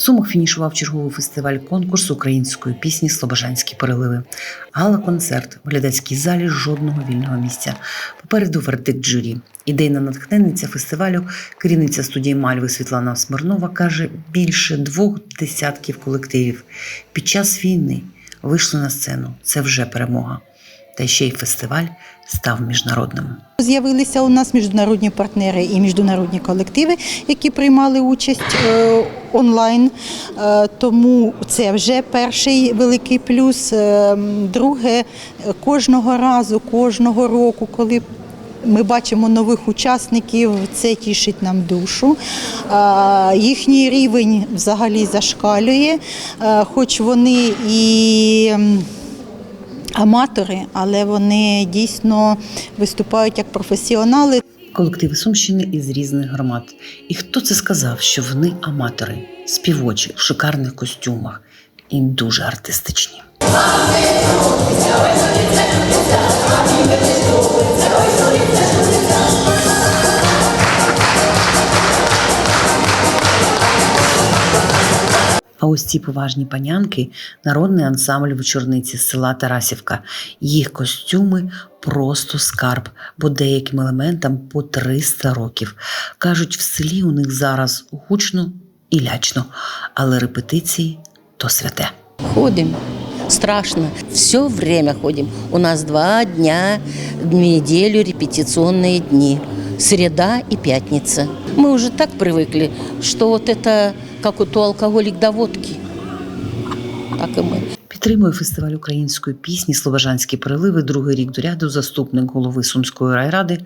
Сумах фінішував черговий фестиваль конкурсу української пісні Слобожанські переливи. Гала-концерт в глядацькій залі жодного вільного місця. Попереду вердикт журі. Ідейна натхненниця фестивалю, керівниця студії Мальви Світлана Смирнова каже, більше двох десятків колективів під час війни вийшли на сцену. Це вже перемога. Та ще й фестиваль став міжнародним. З'явилися у нас міжнародні партнери і міжнародні колективи, які приймали участь е, онлайн. Е, тому це вже перший великий плюс. Е, Друге, кожного разу, кожного року, коли ми бачимо нових учасників, це тішить нам душу. Їхній рівень взагалі зашкалює, хоч вони і. Аматори, але вони дійсно виступають як професіонали. Колективи Сумщини із різних громад. І хто це сказав, що вони аматори, співочі в шикарних костюмах і дуже артистичні. А ось ці поважні панянки народний ансамбль вечорниці з села Тарасівка. Їх костюми просто скарб, бо деяким елементам по 300 років. Кажуть, в селі у них зараз гучно і лячно, але репетиції то святе. Ходим. Страшно. Все время ходим. У нас два дня в неделю репетиционные дни. Среда и пятница. Мы уже так привыкли, что вот это вот у алкоголик до водки. Так и мы. Підтримує фестиваль української пісні Слобожанські переливи другий рік до ряду заступник голови Сумської райради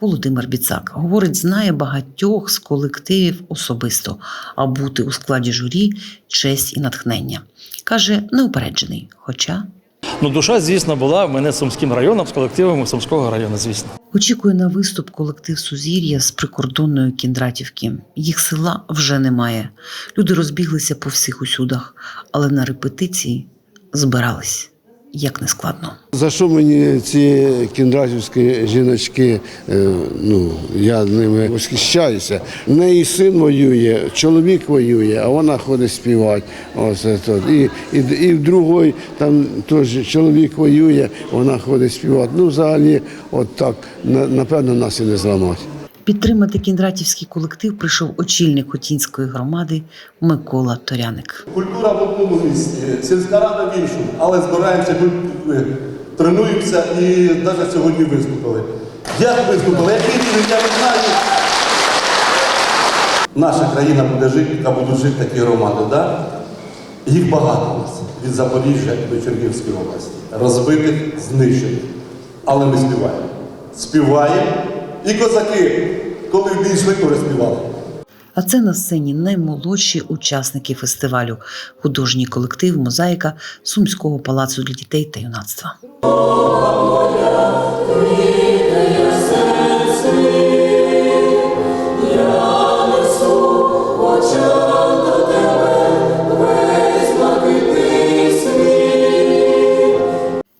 Володимир Біцак. Говорить, знає багатьох з колективів особисто, а бути у складі журі честь і натхнення. Каже, неупереджений, хоча Ну, душа, звісно, була в мене Сумським районом з колективами Сумського району, звісно. очікує на виступ колектив Сузір'я з прикордонної Кіндратівки. Їх села вже немає. Люди розбіглися по всіх усюдах, але на репетиції збирались як не складно. За що мені ці кіндратівські жіночки, е, ну, я ними восхищаюся. В неї син воює, чоловік воює, а вона ходить співати. Ось тут. І, і, і в другої там теж чоловік воює, вона ходить співати. Ну, взагалі, от так, на- напевно, нас і не зламати. Підтримати кіндратівський колектив прийшов очільник Хотінської громади Микола Торяник. Культура в одному місці, сільська рада в іншому, але збираємося, тренуємося і навіть сьогодні виступили. Як виступили? Який рівень, я не знаю. Наша країна буде жити, яка будуть жити такі громади, да? Їх багато у нас від Запоріжжя до Чернігівської області. Розбитих, знищених. Але ми співаємо. Співаємо. І козаки, коли війшли, то співали. А це на сцені наймолодші учасники фестивалю, художній колектив Мозаїка Сумського палацу для дітей та юнацтва.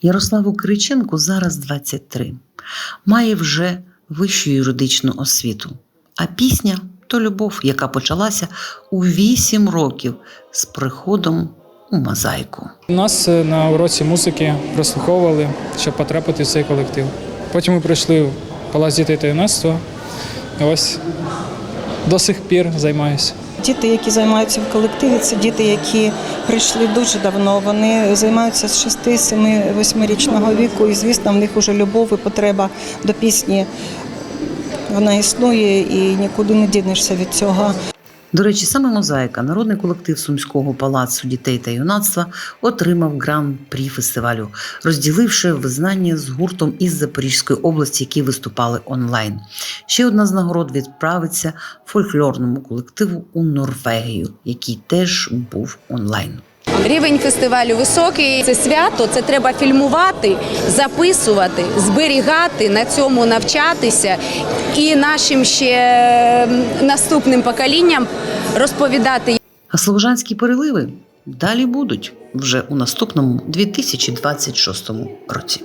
Ярославу Кириченку зараз 23. Має вже вищу юридичну освіту. А пісня то любов, яка почалася у 8 років з приходом у мозаїку. Нас е, на уроці музики прослуховували, щоб потрапити в цей колектив. Потім ми прийшли в Палац дітей та юнацтва. Ось до сих пір займаюся. Діти, які займаються в колективі, це діти, які прийшли дуже давно. Вони займаються з 6, 7, 8-річного віку, і звісно, в них вже любов і потреба до пісні. Вона існує і нікуди не дінешся від цього. До речі, саме мозаїка, народний колектив Сумського палацу дітей та юнацтва, отримав гран-прі фестивалю, розділивши визнання з гуртом із Запорізької області, які виступали онлайн. Ще одна з нагород відправиться фольклорному колективу у Норвегію, який теж був онлайн. Рівень фестивалю високий. Це свято, це треба фільмувати, записувати, зберігати, на цьому навчатися і нашим ще наступним поколінням розповідати. А служанські переливи далі будуть вже у наступному 2026 році.